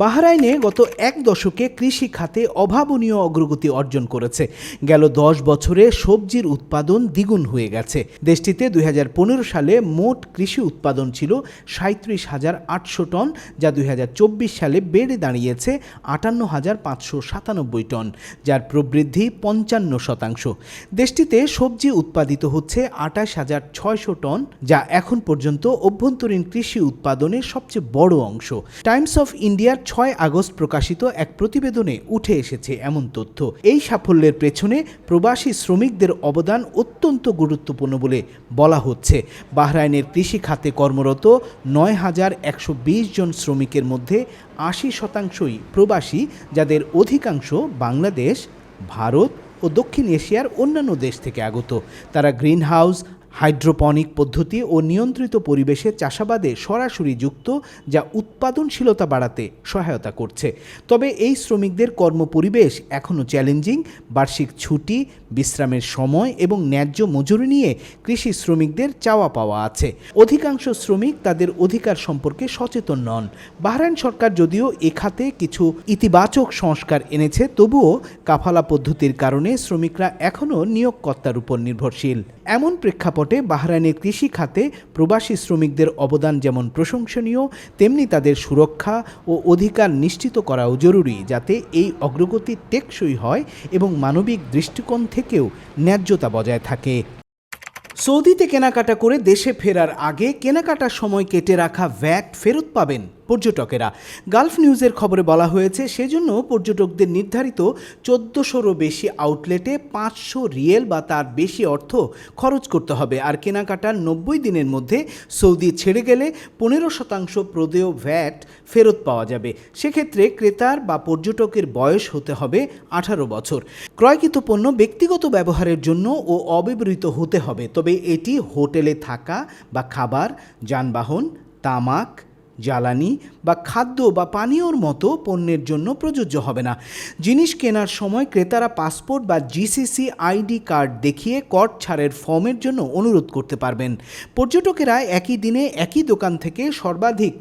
বাহরাইনে গত এক দশকে কৃষি খাতে অভাবনীয় অগ্রগতি অর্জন করেছে। গেল দশ বছরে সবজির উৎপাদন দ্বিগুণ হয়ে গেছে। দেশটিতে দুই হাজার পনেরো সালে মোট কৃষি উৎপাদন ছিল সাঁত্রিশ হাজার আটশো টন, যা দুই হাজার চব্বিশ সালে বেড়ে দাঁড়িয়েছে আটান্ন হাজার পাঁচশো সাতানব্বই টন, যার প্রবৃদ্ধি পঞ্চান্ন শতাংশ। দেশটিতে সবজি উৎপাদিত হচ্ছে আঠাশ হাজার ছয়শো টন, যা এখন পর্যন্ত অভ্যন্তরীণ কৃষি উৎপাদনের সবচেয়ে বড় অংশ। টাইমস অফ ইন্ডিয়ার ছয় আগস্ট প্রকাশিত এক প্রতিবেদনে উঠে এসেছে এমন তথ্য। এই সাফল্যের পেছনে প্রবাসী শ্রমিকদের অবদান অত্যন্ত গুরুত্বপূর্ণ বলে বলা হচ্ছে। বাহরাইনের কৃষি খাতে কর্মরত নয় হাজার একশো বিশ জন শ্রমিকের মধ্যে আশি শতাংশই প্রবাসী, যাদের অধিকাংশ বাংলাদেশ, ভারত ও দক্ষিণ এশিয়ার অন্যান্য দেশ থেকে আগত। তারা গ্রিন হাউস হাইড্রোপনিক পদ্ধতি ও নিয়ন্ত্রিত পরিবেশে চাষাবাদে সরাসরি যুক্ত, যা উৎপাদনশীলতা বাড়াতে সহায়তা করছে। তবে এই শ্রমিকদের কর্মপরিবেশ এখনও চ্যালেঞ্জিং, বার্ষিক ছুটি, বিশ্রামের সময় এবং ন্যায্য মজুরি নিয়ে কৃষি শ্রমিকদের চাওয়া পাওয়া আছে। অধিকাংশ শ্রমিক তাদের অধিকার সম্পর্কে সচেতন নন। বাহরাইন সরকার যদিও এ খাতে কিছু ইতিবাচক সংস্কার এনেছে, তবুও কাফালা পদ্ধতির কারণে শ্রমিকরা এখনও নিয়োগকর্তার উপর নির্ভরশীল। এমন প্রেক্ষাপটে বাহরাইনের কৃষি খাতে প্রবাসী শ্রমিকদের অবদান যেমন প্রশংসনীয়, তেমনি তাদের সুরক্ষা ও অধিকার নিশ্চিত করাও জরুরি যাতে এই অগ্রগতি টেকসই হয় এবং মানবিক দৃষ্টিকোণ থেকেও ন্যায্যতা বজায় থাকে। সৌদিতে কেনাকাটা করে দেশে ফেরার আগে কেনাকাটার সময় কেটে রাখা ভ্যাট ফেরত পাবেন পর্যটকেরা। গালফ নিউজের খবরে বলা হয়েছে, সেজন্য পর্যটকদের নির্ধারিত চোদ্দোশোরও বেশি আউটলেটে পাঁচশো রিয়েল বা তার বেশি অর্থ খরচ করতে হবে। আর কেনাকাটার নব্বই দিনের মধ্যে সৌদি ছেড়ে গেলে পনেরো শতাংশ প্রদেয় ভ্যাট ফেরত পাওয়া যাবে। সেক্ষেত্রে ক্রেতার বা পর্যটকের বয়স হতে হবে আঠারো বছর। ক্রয়কৃত পণ্য ব্যক্তিগত ব্যবহারের জন্য ও অব্যবহৃত হতে হবে, তবে এটি হোটেলে থাকা বা খাবার, যানবাহন, তামাক জ্বালানি বা খাদ্য বা পানীয়র মতো পণ্যের জন্য প্রযোজ্য হবে না। জিনিস কেনার সময় ক্রেতারা পাসপোর্ট বা জিসিসি আইডি কার্ড দেখিয়ে কর ছাড়ের ফর্মের জন্য অনুরোধ করতে পারবেন। পর্যটকেরা একই দিনে একই দোকান থেকে সর্বাধিক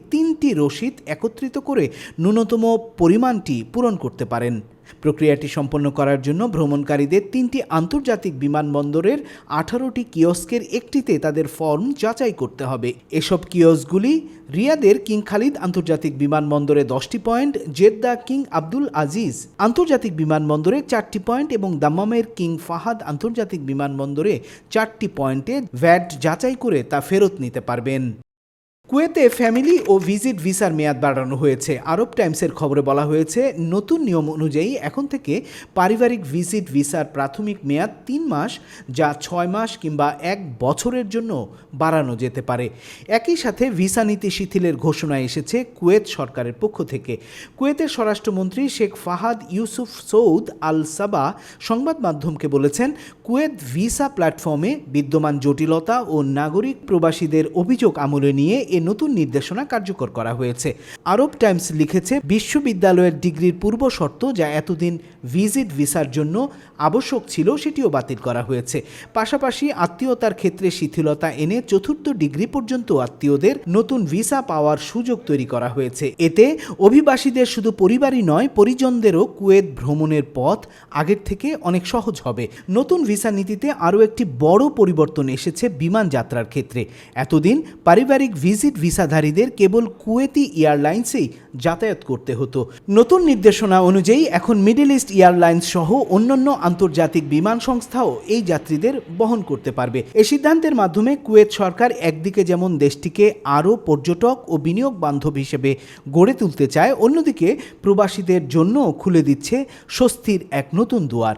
তিনটি রসিদ একত্রিত করে ন্যূনতম পরিমাণটি পূরণ করতে পারেন। প্রক্রিয়াটি সম্পন্ন করার জন্য ভ্রমণকারীদের তিনটি আন্তর্জাতিক বিমানবন্দরের আঠারোটি কিয়স্কের একটিতে তাদের ফর্ম যাচাই করতে হবে। এসব কিয়স্কগুলি রিয়াদের কিং খালিদ আন্তর্জাতিক বিমানবন্দরে দশটি point, Jeddah king Abdul Aziz আন্তর্জাতিক বিমানবন্দরে চারটি পয়েন্ট এবং দাম্মামের কিং ফাহাদ আন্তর্জাতিক বিমানবন্দরে চারটি পয়েন্টে ভ্যাট যাচাই করে তা ফেরত নিতে পারবেন। কুয়েতে ফ্যামিলি ও ভিজিট ভিসার মেয়াদ বাড়ানো হয়েছে। আরব টাইমসের খবরে বলা হয়েছে, নতুন নিয়ম অনুযায়ী এখন থেকে পারিবারিক ভিজিট ভিসার প্রাথমিক মেয়াদ তিন মাস, যা ছয় মাস কিংবা এক বছরের জন্য বাড়ানো যেতে পারে। একই সাথে ভিসা নীতি শিথিলের ঘোষণা এসেছে কুয়েত সরকারের পক্ষ থেকে। কুয়েতের স্বরাষ্ট্রমন্ত্রী শেখ ফাহাদ ইউসুফ সৌদ আল সাবা সংবাদ মাধ্যমকে বলেছেন, কুয়েত ভিসা প্ল্যাটফর্মে বিদ্যমান জটিলতা ও নাগরিক প্রবাসীদের অভিযোগ আমলে নিয়ে এ নতুন নির্দেশনা কার্যকর করা হয়েছে। আরব টাইমস লিখেছে, বিশ্ববিদ্যালয়ের ডিগ্রির পূর্ব শর্ত যা এতদিন ভিজিট ভিসার জন্য আবশ্যক ছিল সেটিও বাতিল করা হয়েছে। পাশাপাশি আত্মীয়তার ক্ষেত্রে শিথিলতা এনে চতুর্থ ডিগ্রি পর্যন্ত আত্মীয়দের নতুন ভিসা পাওয়ার সুযোগ তৈরি করা হয়েছে। এতে অভিবাসীদের শুধু পরিবারই নয়, পরিজনদেরও কুয়েত ভ্রমণের পথ আগের থেকে অনেক সহজ হবে। নতুন ভিসা নীতিতে আরও একটি বড় পরিবর্তন এসেছে বিমান যাত্রার ক্ষেত্রে। এতদিন পারিবারিক ভিজিট ভিসাধারীদের কেবল কুয়েতি এয়ারলাইন্সেই যাতায়াত করতে হতো। নতুন নির্দেশনা অনুযায়ী এখন মিডল ইস্ট এয়ারলাইন্স সহ অন্যান্য আন্তর্জাতিক বিমান সংস্থাও এই যাত্রীদের বহন করতে পারবে। এ সিদ্ধান্তের মাধ্যমে কুয়েত সরকার একদিকে যেমন দেশটিকে আরও পর্যটক ও বিনিয়োগ বান্ধব হিসেবে গড়ে তুলতে চায়, অন্যদিকে প্রবাসীদের জন্য খুলে দিচ্ছে স্বস্তির এক নতুন দুয়ার।